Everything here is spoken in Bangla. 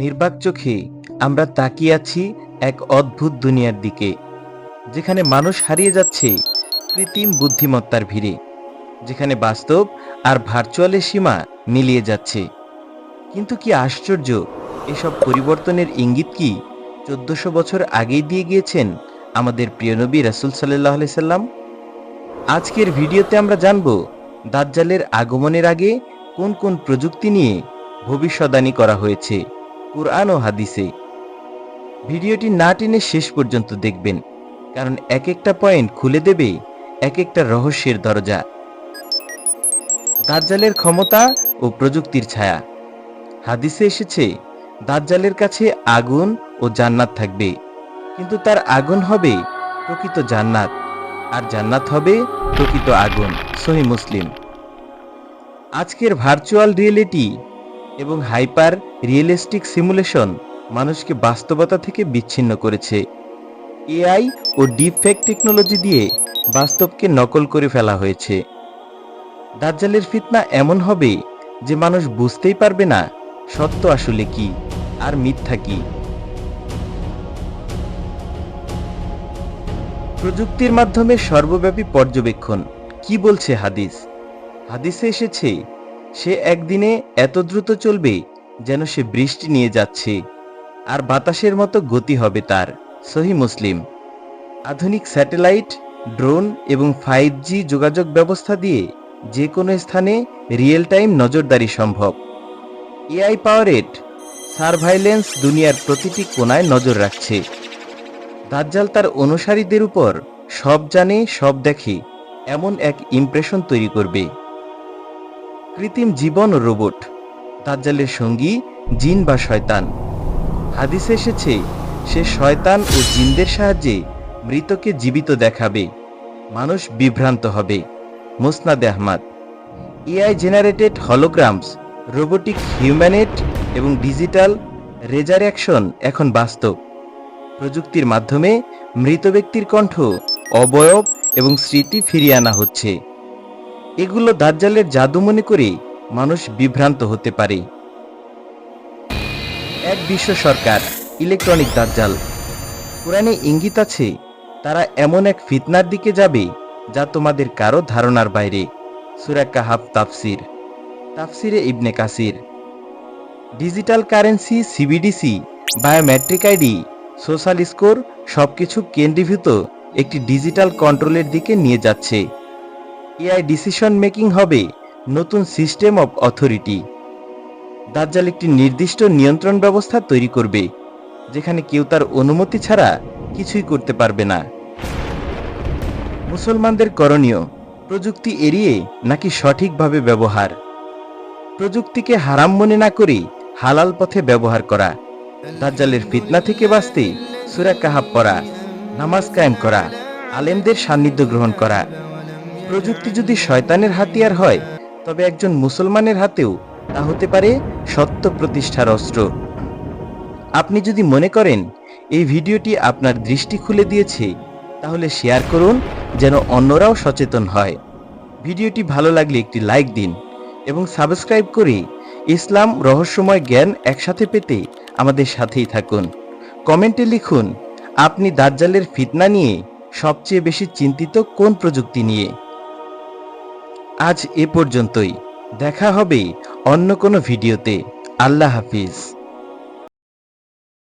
নির্বাক চোখে আমরা তাকিয়ে আছি এক অদ্ভুত দুনিয়ার দিকে, যেখানে মানুষ হারিয়ে যাচ্ছে কৃত্রিম বুদ্ধিমত্তার ভিড়ে, যেখানে বাস্তব আর ভার্চুয়ালের সীমা মিলিয়ে যাচ্ছে। কিন্তু কি আশ্চর্য, এসব পরিবর্তনের ইঙ্গিত কি চোদ্দশো বছর আগেই দিয়ে গিয়েছেন আমাদের প্রিয় নবী রাসুল সাল্লাহ সাল্লাম? আজকের ভিডিওতে আমরা জানব, দাজ্জালের আগমনের আগে কোন কোন প্রযুক্তি নিয়ে ভবিষ্যদ্বাণী করা হয়েছে। কুরআন ও হাদিসে। ভিডিওটি না টেনে শেষ পর্যন্ত দেখবেন, কারণ এক একটা পয়েন্ট খুলে দেবে এক একটা রহস্যের দরজা। দাজ্জালের ক্ষমতা ও প্রযুক্তির ছায়া। হাদিসে এসেছে, দাজ্জালের কাছে আগুন ও জান্নাত থাকবে, কিন্তু তার আগুন হবে প্রকৃত জান্নাত, আর জান্নাত হবে প্রকৃত আগুন, সহি মুসলিম। আজকের ভার্চুয়াল রিয়েলিটি এবং হাইপার রিয়েলিস্টিক সিমুলেশন মানুষকে বাস্তবতা থেকে বিচ্ছিন্ন করেছে। এআই ও ডিপফেক টেকনোলজি দিয়ে বাস্তবকে নকল করে ফেলা হয়েছে। দাজ্জালের ফিতনা এমন হবে যে মানুষ বুঝতেই পারবে না সত্য আসলে কি আর মিথ্যা কি। প্রযুক্তির মাধ্যমে সর্বব্যাপী পর্যবেক্ষণ, কি বলছে হাদিস? হাদিসে এসেছে, সে একদিনে এত দ্রুত চলবে যেন সে বৃষ্টি নিয়ে যাচ্ছে, আর বাতাসের মতো গতি হবে তার। সহি মুসলিম। আধুনিক স্যাটেলাইট, ড্রোন এবং ফাইভ জি যোগাযোগ ব্যবস্থা দিয়ে যে কোনো স্থানে রিয়েল টাইম নজরদারি সম্ভব। এআই পাওয়ারেড সার্ভাইলেন্স দুনিয়ার প্রতিটি কোনায় নজর রাখছে। দাজ্জাল তার অনুসারীদের উপর সব জানে, সব দেখে, এমন এক ইমপ্রেশন তৈরি করবে। কৃত্রিম জীবন রোবট দাজ্জালের সঙ্গী জিন বা শয়তান। হাদিসে এসেছে, সে শয়তান ও জিনদের সাহায্যে মৃতকে জীবিত দেখাবে, মানুষ বিভ্রান্ত হবে। মুসনাদে Ahmad. AI generated holograms, robotic humanoid এবং ডিজিটাল রেজারেকশন এখন বাস্তব। প্রযুক্তির মাধ্যমে মৃত ব্যক্তির কণ্ঠ অবয়ব এবং স্মৃতি ফিরিয়ে আনা হচ্ছে। এগুলো দাজ্জালের জাদু মনে করে মানুষ বিভ্রান্ত হতে পারে। এক বিশ্ব সরকার, ইলেকট্রনিক দাজ্জাল। কোরআনে ইঙ্গিত আছে, তারা এমন এক ফিতনার দিকে যাবে, যা তোমাদের কারও ধারণার বাইরে। সুরা কাহাব তাফসির। তাফসিরে Ibn Kathir. Digital currency, CBDC, biometric ID, social score, সবকিছু কেন্দ্রীভূত একটি ডিজিটাল কন্ট্রোলের দিকে নিয়ে যাচ্ছে। এআই ডিসিশন মেকিং হবে নতুন সিস্টেম অব অথরিটি। দাজ্জাল একটি নির্দিষ্ট নিয়ন্ত্রণ ব্যবস্থা তৈরি করবে, যেখানে কেউ তার অনুমতি ছাড়া কিছুই করতে পারবে না। মুসলমানদের করণীয়, প্রযুক্তি এড়িয়ে নাকি সঠিকভাবে ব্যবহার। প্রযুক্তিকে হারাম মনে না করে হালাল পথে ব্যবহার করা। দাজ্জালের ফিতনা থেকে বাঁচতে সুরা কাহাব পড়া, নামাজ কায়েম করা, আলেমদের সান্নিধ্য গ্রহণ করা। প্রযুক্তি যদি শয়তানের হাতিয়ার হয় তবে একজন মুসলমানের হাতেও তা হতে পারে সত্য প্রতিষ্ঠার অস্ত্র। আপনি যদি মনে করেন এই ভিডিওটি আপনার দৃষ্টি খুলে দিয়েছে, তাহলে শেয়ার করুন যেন অন্যরাও সচেতন হয়। ভিডিওটি ভালো লাগলে একটি লাইক দিন এবং সাবস্ক্রাইব করে ইসলাম রহস্যময় জ্ঞান একসাথে পেতে আমাদের সাথেই থাকুন। কমেন্টে লিখুন, আপনি দাজ্জালের ফিতনা নিয়ে সবচেয়ে বেশি চিন্তিত কোন প্রযুক্তি নিয়ে? আজ এ পর্যন্তই। দেখা হবে অন্য কোনো ভিডিওতে। আল্লাহ হাফিজ।